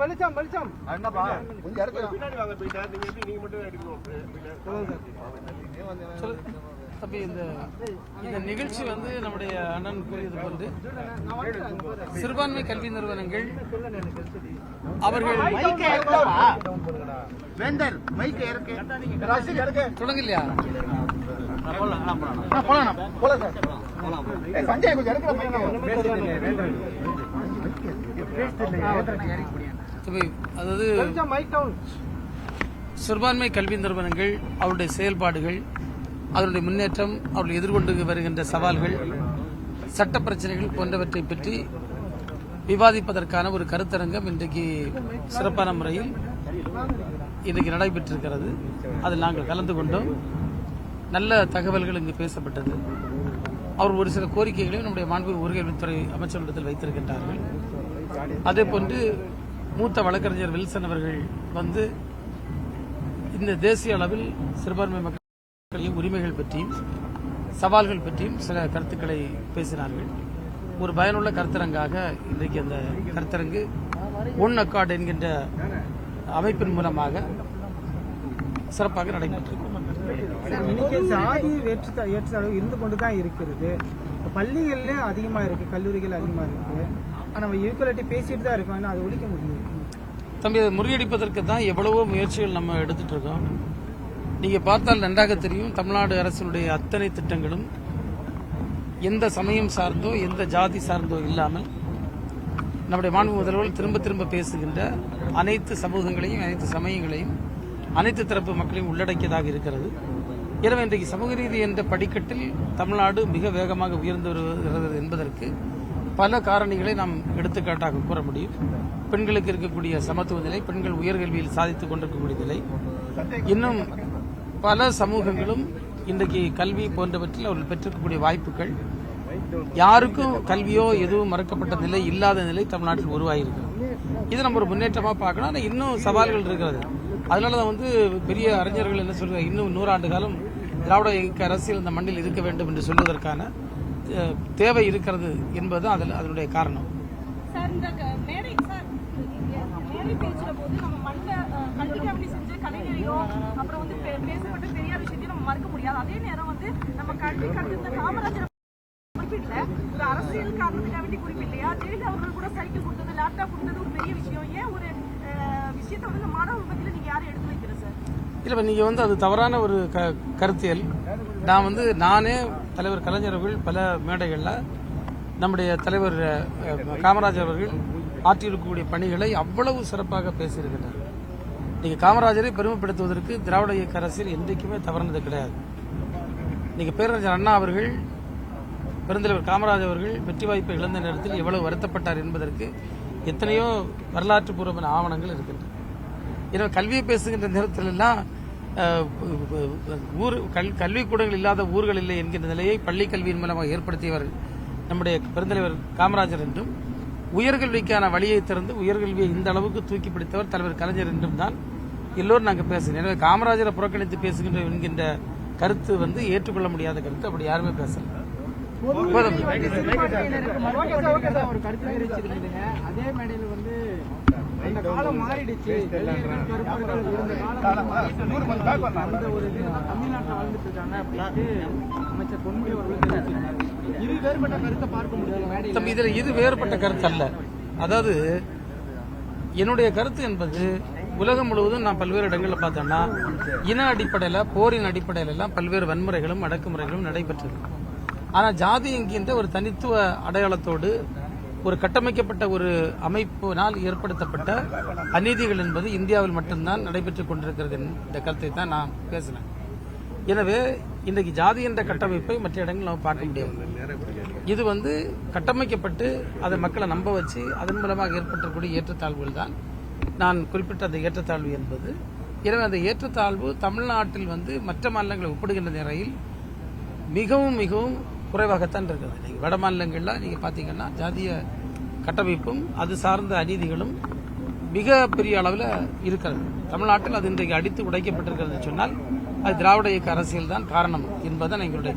வெளிச்சம் வெளிச்சம். என்னப்பா கொஞ்சம் இறக்குறேன் பின்னாடி வாங்க போயிட்டா. நீங்க எப்படி நீங்க மட்டும் எடுக்கணும். தம்பி இந்த இந்த நிகழ்ச்சி வந்து நம்முடைய அண்ணன் கூறியது போன்று சிறுபான்மை கல்வி நிறுவனங்கள் அவர்கள் வேந்தர் மைக் இறக்கு. ரசிக இறக்கு. தொடங்க இல்லையா ஆ, போலாம். போலாம் சார். சஞ்சய் கொஞ்சம் அதாவது சிறுபான்மை கல்வி நிறுவனங்கள் அவருடைய செயல்பாடுகள் அதனுடைய முன்னேற்றம் அவர்கள் எதிர்கொண்டு வருகின்ற சவால்கள் சட்ட பிரச்சனைகள் போன்றவற்றை பற்றி விவாதிப்பதற்கான ஒரு கருத்தரங்கம் இன்றைக்கு சிறப்பான முறையில் இன்றைக்கு நடைபெற்றிருக்கிறது. அதில் நாங்கள் கலந்து கொண்டோம். நல்ல தகவல்கள் இங்கு பேசப்பட்டது. அவர் ஒரு சில கோரிக்கைகளையும் நம்முடைய மாண்பு உயர்கல்வித்துறை அமைச்சரிடத்தில் வைத்திருக்கின்றார்கள். அதே போன்று மூத்த வழக்கறிஞர் வில்சன் அவர்கள் வந்து இந்த தேசிய அளவில் சிறுபான்மை மக்களின் உரிமைகள் பற்றியும் சவால்கள் பற்றியும் சில கருத்துக்களை பேசினார்கள். ஒரு பயனுள்ள கருத்தரங்காக இன்றைக்கு அந்த கருத்தரங்கு ஒன் அக்கார்டு என்கின்ற அமைப்பின் மூலமாக சிறப்பாக நடைபெற்றிருக்கும் இன்னைக்கு ஜாதி ஏற்ற ஏற்றத்தாழ்வு இருந்து கொண்டு தான் இருக்கிறது. பள்ளிகளில் பள்ளிகள்ல அதிகமா இருக்கு கல்லூரிகள் அதிகமா இருக்கு. ஆனா நம்ம ஈக்குவலிட்டி பேசிட்டு தான் இருக்கோம். ஆனா அதை ஒழிக்க முடியும் தம்பி அதை முறியடிப்பதற்கு தான் எவ்வளவோ முயற்சிகள் நம்ம எடுத்துட்டு இருக்கோம். நீங்க பார்த்தால் நன்றாக தெரியும் தமிழ்நாடு அரசினுடைய அத்தனை திட்டங்களும் எந்த சமயம் சார்ந்தோ எந்த ஜாதி சார்ந்தோ இல்லாமல் நம்முடைய மாண்பு முதல்வர் திரும்ப திரும்ப பேசுகின்ற அனைத்து சமூகங்களையும் அனைத்து சமயங்களையும் அனைத்து தரப்பு மக்களையும் உள்ளடக்கியதாக இருக்கிறது. எனவே இன்றைக்கு சமூக ரீதி என்ற படிக்கட்டில் தமிழ்நாடு மிக வேகமாக உயர்ந்து வருகிறது என்பதற்கு பல காரணிகளை நாம் எடுத்துக்காட்டாக கூற முடியும். பெண்களுக்கு இருக்கக்கூடிய சமத்துவ நிலை பெண்கள் உயர்கல்வியில் சாதித்துக் கொண்டிருக்கக்கூடிய நிலை. இன்னும் பல சமூகங்களும் இன்றைக்கு கல்வி போன்றவற்றில் அவர்கள் பெற்றிருக்கக்கூடிய வாய்ப்புகள். யாருக்கும் கல்வியோ எதுவும் மறக்கப்பட்ட நிலை இல்லாத நிலை தமிழ்நாட்டில் உருவாகியிருக்கு இது நம்ம ஒரு முன்னேற்றமாக பார்க்கணும். ஆனால் இன்னும் சவால்கள் இருக்கிறது. அதனால தான் வந்து பெரிய அறிஞர்கள் என்ன சொல்றாங்க இன்னும் நூறாண்டு காலம் திராவிட இயக்க அரசியல் இந்த மண்ணில் இருக்க வேண்டும் என்று சொல்வதற்கான தேவை இருக்கிறது என்பது அதில் அதனுடைய காரணம். அப்புறம் வந்து பேசப்பட்ட பெரியார் விஷயத்தையும் நம்ம மறக்க முடியாது. அதே நேரம் வந்து நம்ம கல்வி காமராஜர் குறிப்பிடல ஒரு அரசியல் காரணத்துக்காக வேண்டி குறிப்பிடலையா? ஜெயலலிதா அவர்கள் கூட சைக்கிள் கொடுத்தது லேப்டாப் கொடுத்தது ஒரு பெரிய விஷயம். ஏன் ஒரு விஷயத்த வந்து நம்ம யாரும் எடுத்து வைக்கிற சார்? இல்லை நீங்க வந்து அது தவறான ஒரு க கருத்தியல். நான் வந்து நானே தலைவர் கலைஞர் அவர்கள் பல மேடைகளில் நம்முடைய தலைவர் காமராஜர் அவர்கள் ஆற்றியிருக்கக்கூடிய பணிகளை அவ்வளவு சிறப்பாக பேசியிருக்கிறார். நீங்கள் காமராஜரை பெருமைப்படுத்துவதற்கு திராவிட இயக்க அரசியல் என்றைக்குமே தவறானது கிடையாது. நீங்கள் பேரறிஞர் அண்ணா அவர்கள் பெருந்தலைவர் காமராஜர் அவர்கள் வெற்றி வாய்ப்பை இழந்த நேரத்தில் எவ்வளவு வருத்தப்பட்டார் என்பதற்கு எத்தனையோ வரலாற்று பூர்வமான ஆவணங்கள் இருக்கின்றன. எனவே கல்வியை பேசுகின்ற நேரத்தில் எல்லாம் ஊர் கல் கல்விக்கூடங்கள் இல்லாத ஊர்கள் இல்லை என்கின்ற நிலையை பள்ளி கல்வியின் மூலமாக ஏற்படுத்தியவர் நம்முடைய பெருந்தலைவர் காமராஜர் என்றும் உயர்கல்விக்கான வழியை திறந்து உயர்கல்வியை இந்த அளவுக்கு தூக்கி பிடித்தவர் தலைவர் கலைஞர் என்றும் தான் எல்லோரும் நாங்கள் பேசுகிறோம். எனவே காமராஜரை புறக்கணித்து பேசுகின்ற என்கின்ற கருத்து வந்து ஏற்றுக்கொள்ள முடியாத கருத்து அப்படி யாருமே பேசல. போதும். அதே மேடையில வந்து காலம் மாறிடுச்சு. அந்த ஒரு இது தமிழ்நாட்டில் வாழ்ந்துட்டு இருக்காங்க அப்படின்ட்டு அமைச்சர் பொன்முடி அவர்கள் தெரிவிச்சிருக்காங்க இரு வேறுபட்ட கருத்தை பார்க்க முடியாது மேடையில். தம்பி இதில் இது வேறுபட்ட கருத்து அல்ல. அதாவது என்னுடைய கருத்து என்பது உலகம் முழுவதும் நான் பல்வேறு இடங்களில் பார்த்தேன்னா இன அடிப்படையில் போரின் அடிப்படையில் எல்லாம் பல்வேறு வன்முறைகளும் அடக்குமுறைகளும் நடைபெற்றது. ஆனால் ஜாதி என்கின்ற ஒரு தனித்துவ அடையாளத்தோடு ஒரு கட்டமைக்கப்பட்ட ஒரு அமைப்பினால் ஏற்படுத்தப்பட்ட அநீதிகள் என்பது இந்தியாவில் மட்டும்தான் நடைபெற்றுக் கொண்டிருக்கிறது என்ற கருத்தை தான் நான் பேசினேன். எனவே இன்றைக்கு ஜாதி என்ற கட்டமைப்பை மற்ற இடங்களில் நம்ம பார்க்க முடியாது. இது வந்து கட்டமைக்கப்பட்டு அதை மக்களை நம்ப வச்சு அதன் மூலமாக ஏற்பட்டக்கூடிய ஏற்றத்தாழ்வுகள் தான். நான் குறிப்பிட்ட அந்த ஏற்றத்தாழ்வு என்பது. எனவே அந்த ஏற்றத்தாழ்வு தமிழ்நாட்டில் வந்து மற்ற மாநிலங்களை ஒப்பிடுகின்ற நிலையில் மிகவும் மிகவும் குறைவாகத்தான் இருக்குது. நீங்கள் வட மாநிலங்களில் நீங்கள் பார்த்தீங்கன்னா ஜாதிய கட்டமைப்பும் அது சார்ந்த அநீதிகளும் மிக பெரிய அளவில் இருக்கிறது. தமிழ்நாட்டில் அது இன்றைக்கு அடித்து உடைக்கப்பட்டிருக்கிறது சொன்னால் அது திராவிட இயக்க அரசியல் தான் காரணம் என்பதுதான் எங்களுடைய